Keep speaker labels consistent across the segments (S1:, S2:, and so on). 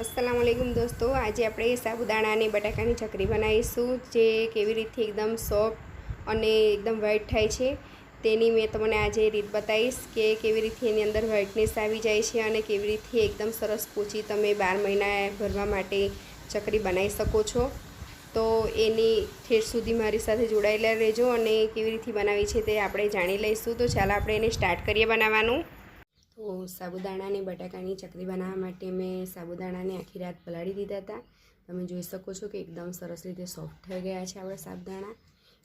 S1: અસલામ વાલેકુમ દોસ્તો, આજે આપણે સાબુદાણા અને બટાકાની ચકરી બનાવીશું, જે કેવી રીતથી એકદમ સોફ્ટ અને એકદમ વ્હાઈટ થાય છે. તેની મેં તમને આજે રીત બતાવીશ કે કેવી રીતે એની અંદર વ્હાઇટનેસ આવી જાય છે અને કેવી રીતથી એકદમ સરસ પૂછી તમે બાર મહિના ભરવા માટે ચકરી બનાવી શકો છો. તો એની ઠેઠ સુધી મારી સાથે જોડાયેલા રહેજો અને કેવી રીતે બનાવી છે તે આપણે જાણી લઈશું. તો ચાલો આપણે એને સ્ટાર્ટ કરીએ બનાવવાનું. તો સાબુદાણા અને બટાકાની ચકરી બનાવવા માટે મેં સાબુદાણાને આખી રાત પલાળી દીધા હતા. તમે જોઈ શકો છો કે એકદમ સરસ રીતે સોફ્ટ થઈ ગયા છે આપણા સાબુદાણા.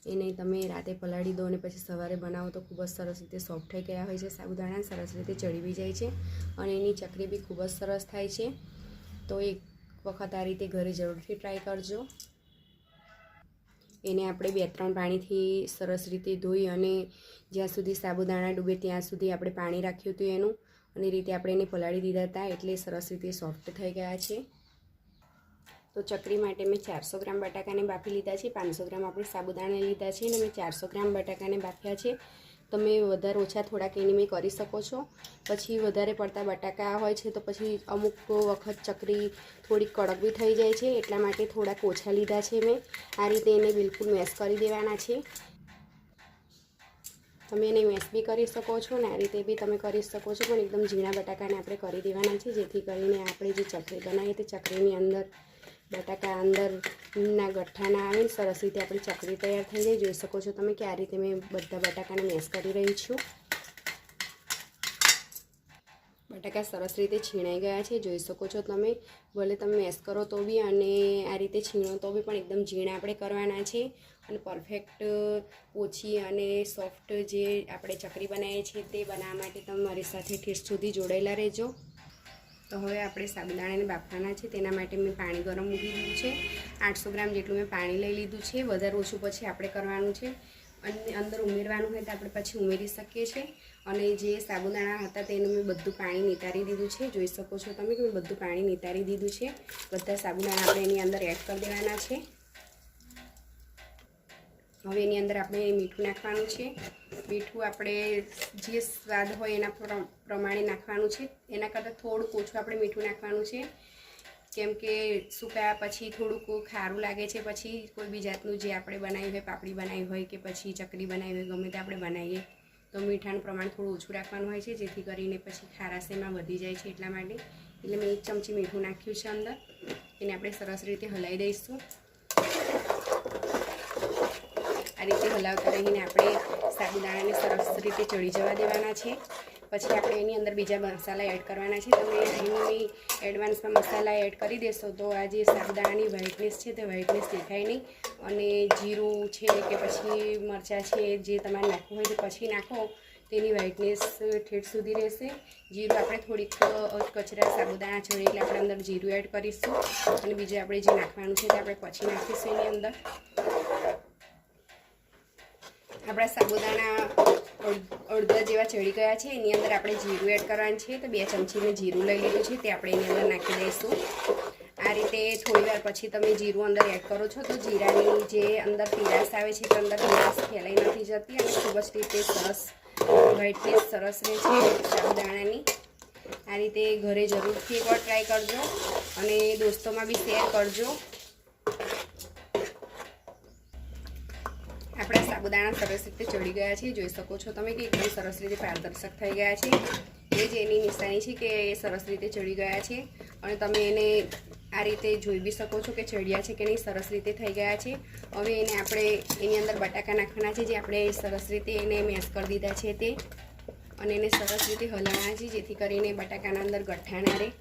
S1: એને તમે રાતે પલાળી દો અને પછી સવારે બનાવો તો ખૂબ જ સરસ રીતે સોફ્ટ થઈ ગયા હોય છે. સાબુદાણા સરસ રીતે ચડી બી જાય છે અને એની ચકરી બી ખૂબ જ સરસ થાય છે. તો એક વખત આ રીતે ઘરે જરૂરથી ટ્રાય કરજો. એને આપણે બે ત્રણ પાણીથી સરસ રીતે ધોઈ અને જ્યાં સુધી સાબુદાણા ડૂબે ત્યાં સુધી આપણે પાણી રાખ્યું હતું એનું. અને રીતે આપણે એને પલાળી દીધા હતા એટલે સરસ રીતે સોફ્ટ થઈ ગયા છે. તો ચકરી માટે મેં ચારસો ગ્રામ બટાકાને બાફી લીધા છે. પાંચસો ગ્રામ આપણે સાબુદાણા લીધા છે અને મેં ચારસો ગ્રામ બટાકાને બાફ્યા છે. તમે વધારે ઓછા થોડાક એની મેં કરી શકો છો. પછી વધારે પડતા બટાકા હોય છે તો પછી અમુક વખત ચકરી થોડીક કડક બી થઈ જાય છે, એટલા માટે થોડાક ઓછા લીધા છે મેં. આ રીતે એને બિલકુલ મેશ કરી દેવાના છે. તમે એને મેશ બી કરી શકો છો ને આ રીતે બી તમે કરી શકો છો, પણ એકદમ ઝીણા બટાકાને આપણે કરી દેવાના છે, જેથી કરીને આપણે જે ચકરી બનાવીએ તે ચકરીની અંદર, બટાકા ના આવે ને સરસ રીતે આપણી ચકરી તૈયાર થઈ જાય જોઈ શકો છો તમે કે આ રીતે મેં બધા બટાકાને મેશ કરી રહી છું. બટાકા સરસ રીતે છીણાઈ ગયા છે. જોઈ શકો છો તમે. ભલે તમે મેશ કરો તો બી અને આ રીતે છીણો તો બી પણ એકદમ ઝીણા આપણે કરવાના છે. અને પરફેક્ટ ઓછી અને સોફ્ટ જે આપણે ચકરી બનાવીએ છીએ તે બનાવવા માટે તમે મારી સાથે ઠેસ સુધી જોડાયેલા રહેજો. તો હવે આપણે સાબુદાણાને બાફવાના છે, તેના માટે મેં પાણી ગરમ મૂકી દીધું છે. આઠસો ગ્રામ જેટલું મેં પાણી લઈ લીધું છે. વધારે ઓછું પછી આપણે કરવાનું છે. અને અંદર ઉમેરવાનું હોય તો આપણે પછી ઉમેરી શકીએ છીએ. અને જે સાબુદાણા હતા તેનું મેં બધું પાણી નિતારી દીધું છે. જોઈ શકો છો તમે કે મેં બધું પાણી નિતારી દીધું છે. બધા સાબુદાણા આપણે એની અંદર એડ કરી દેવાના છે. હવે એની અંદર આપણે મીઠું નાખવાનું છે. મીઠું આપણે જે સ્વાદ હોય એના પ્રમાણે નાખવાનું છે. એના કરતાં થોડુંક ઓછું આપણે મીઠું નાખવાનું છે. કેમ કે સુકાયા પછી થોડુંક ખારું લાગે છે, પછી કોઈ બી જાતનું જે આપણે બનાવ્યું હોય, પાપડી બનાવી હોય કે પછી ચકરી બનાવી હોય, ગમે તે આપણે બનાવીએ, તો મીઠાનું પ્રમાણ થોડું ઓછું રાખવાનું હોય છે, જેથી કરીને પછી ખારાશ એમાં વધી જાય છે એટલા માટે. એટલે મેં એક ચમચી મીઠું નાખ્યું છે અંદર. એને આપણે સરસ રીતે હલાવી દઈશું આ રીતે હલાવતા રહીને આપણે સાબુદાણાને સરસ રીતે ચડી જવા દેવાના છે. પછી આપણે એની અંદર બીજા મસાલા એડ કરવાના છે. તમે અહીંની એડવાન્સમાં મસાલા એડ કરી દેશો તો આ જે સાબુદાણાની વ્હાઇટનેસ છે તે વ્હાઇટનેસ દેખાય નહીં. અને જીરું છે કે પછી મરચાં છે જે તમારે નાખવું હોય તો પછી નાખો. તેની વ્હાઇટનેસ ઠેઠ સુધી રહેશે. જીરું આપણે થોડીક કચરા સાબુદાણા ચડે એટલે આપણે અંદર જીરું એડ કરીશું. અને બીજું આપણે જે નાખવાનું છે તે આપણે પછી નાખીશું એની અંદર. આપણા સાબુદાણા અડધા જેવા ચડી ગયા છે. એની અંદર આપણે જીરું એડ કરવાનું છે. તો બે ચમચી મેં જીરું લઈ લીધું છે. તે આપણે એની અંદર નાખી દઈશું. આ રીતે થોડી વાર પછી તમે જીરું અંદર એડ કરો છો તો જીરાની જે અંદર પીરાશ આવે છે, તે અંદર પીરાશ ફેલાઈ નથી જતી અને ખૂબ જ રીતે સરસ વ્હાઇટનેસ સરસ રહે છે સાબુદાણાની. આ રીતે ઘરે જરૂરથી એકવાર ટ્રાય કરજો અને દોસ્તોમાં બી શેર કરજો. આપણા સાબુદાણા સરસ રીતે ચડી ગયા છે. જોઈ શકો છો તમે કે એકદમ સરસ રીતે પારદર્શક થઈ ગયા છે. એ જ એની નિશાની છે કે એ સરસ રીતે ચડી ગયા છે. અને તમે એને આ રીતે જોઈ બી શકો છો કે ચડ્યા છે કે નહીં, સરસ રીતે થઈ ગયા છે. હવે એને આપણે એની અંદર બટાકા નાખવાના છે, જે આપણે સરસ રીતે એને મેશ કરી દીધા છે તે. અને એને સરસ રીતે હલાવવાના છે, જેથી કરીને બટાકાના અંદર ગઠ્ઠા ના રહે.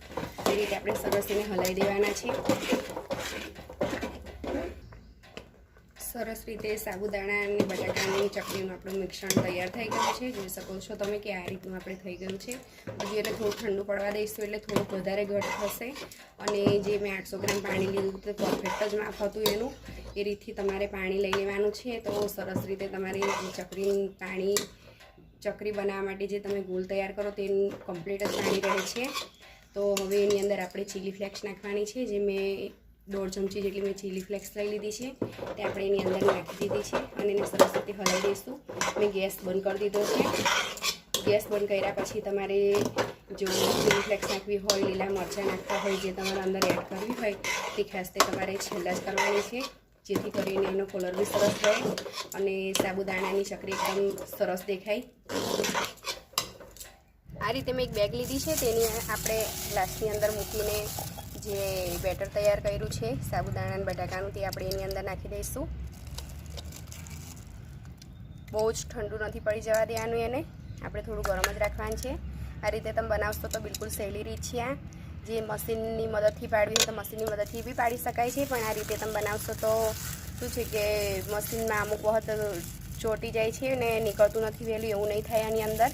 S1: એ રીતે આપણે સરસ એને હલાવી દેવાના છે. સરસ રીતે સાબુદાણા અને બટાકાની ચટણીનું આપણું મિશ્રણ તૈયાર થઈ ગયું છે. જોઈ શકો છો તમે કે આ રીતનું આપણે થઈ ગયું છે. હજી એટલે થોડું ઠંડુ પડવા દઈશું એટલે થોડુંક વધારે ઘટ થશે. અને જે મેં આઠસો ગ્રામ પાણી લીધું તે પરફેક્ટ જ માપ હતું એનું. એ રીતથી તમારે પાણી લઈ લેવાનું છે. તો સરસ રીતે તમારી ચકરી પાણી, ચકરી બનાવવા માટે જે તમે ગોલ તૈયાર કરો તેનું કમ્પ્લીટ જ પાણી રહે છે. તો હવે એની અંદર આપણે ચીલી ફ્લેક્સ નાખવાની છે. જે મેં દોઢ ચમચી જેટલી મેં ચીલી ફ્લેક્સ લઈ લીધી છે. તે આપણે એની અંદર નાખી દીધી છે અને એને સરસ રીતે હલાવી દઈશું. મેં ગેસ બંધ કરી દીધો છે. ગેસ બંધ કર્યા પછી તમારે જો ચીલી ફ્લેક્સ નાખવી હોય, લીલા મરચાં નાખવા હોય, જે તમારે અંદર એડ કરવી હોય, તે ખાસ તે તમારે છેલ્લા જ કરવાની છે. જેથી કરીને એનો કલર બી સરસ રહે અને સાબુદાણાની ચકરી એકદમ સરસ દેખાય. આ રીતે મેં એક બેગ લીધી છે. તેની આપણે ગ્લાસની અંદર મૂકીને જે બેટર તૈયાર કર્યું છે સાબુદાણા અને બટાકાનું તે આપણે એની અંદર નાખી દઈશું. બહુ જ ઠંડુ નથી પડી જવા દેવાનું એને. આપણે થોડું ગરમ જ રાખવાનું છે. આ રીતે તમે બનાવશો તો બિલકુલ સહેલી રીત છે આ. જે મશીનની મદદથી પાડવી હોય તો મશીનની મદદથી બી પાડી શકાય છે, પણ આ રીતે તમે બનાવશો તો શું છે કે મશીનમાં અમુક વખત ચોટી જાય છે અને નીકળતું નથી વહેલું, એવું નહીં થાય આની અંદર.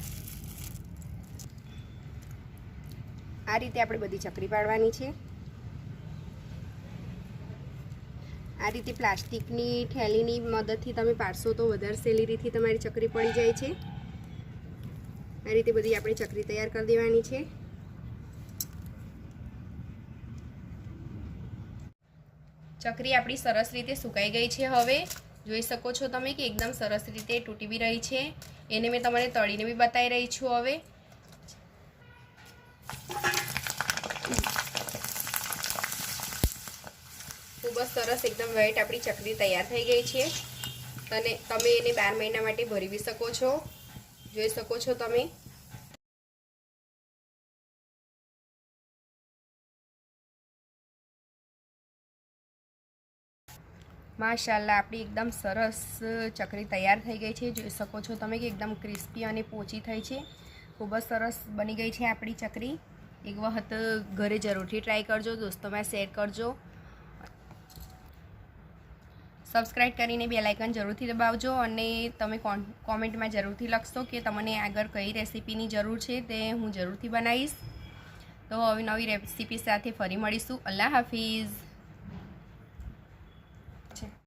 S1: આ રીતે આપણે બધી ચકરી પાડવાની છે. આ રીતે પ્લાસ્ટિકની થેલીની મદદથી તમે પાડશો તો વધારે સહેલી રીતથી તમારી ચકરી પડી જાય છે. આ રીતે બધી આપણે ચકરી તૈયાર કરી દેવાની છે. ચકરી આપણી સરસ રીતે સુકાઈ ગઈ છે હવે. જોઈ શકો છો તમે કે એકદમ સરસ રીતે તૂટી બી રહી છે. એને મેં તમને તળીને બી બતાવી રહી છું હવે ખૂબ જ સરસ એકદમ વ્હાઈટ આપણી ચકરી તૈયાર થઈ ગઈ છે. અને તમે એને બાર મહિના માટે ભરવી શકો છો. જોઈ શકો છો તમે. માશાલ્લાહ, આપણી એકદમ સરસ ચકરી તૈયાર થઈ ગઈ છે. જોઈ શકો છો તમે કે એકદમ ક્રિસ્પી અને પોચી થઈ છે. ખૂબ જ સરસ બની ગઈ છે આપણી ચકરી એક વખત ઘરે જરૂરથી ટ્રાય કરજો. દોસ્તોમાં શેર કરજો. સબસ્ક્રાઈબ કરીને બે લાઇકન જરૂરથી દબાવજો અને તમે કોમેન્ટમાં જરૂરથી લખશો કે તમને આગળ કઈ રેસીપીની જરૂર છે તે હું જરૂરથી બનાવીશ. તો હવે નવી રેસીપી સાથે ફરી મળીશું. અલ્લાહ હાફિઝ.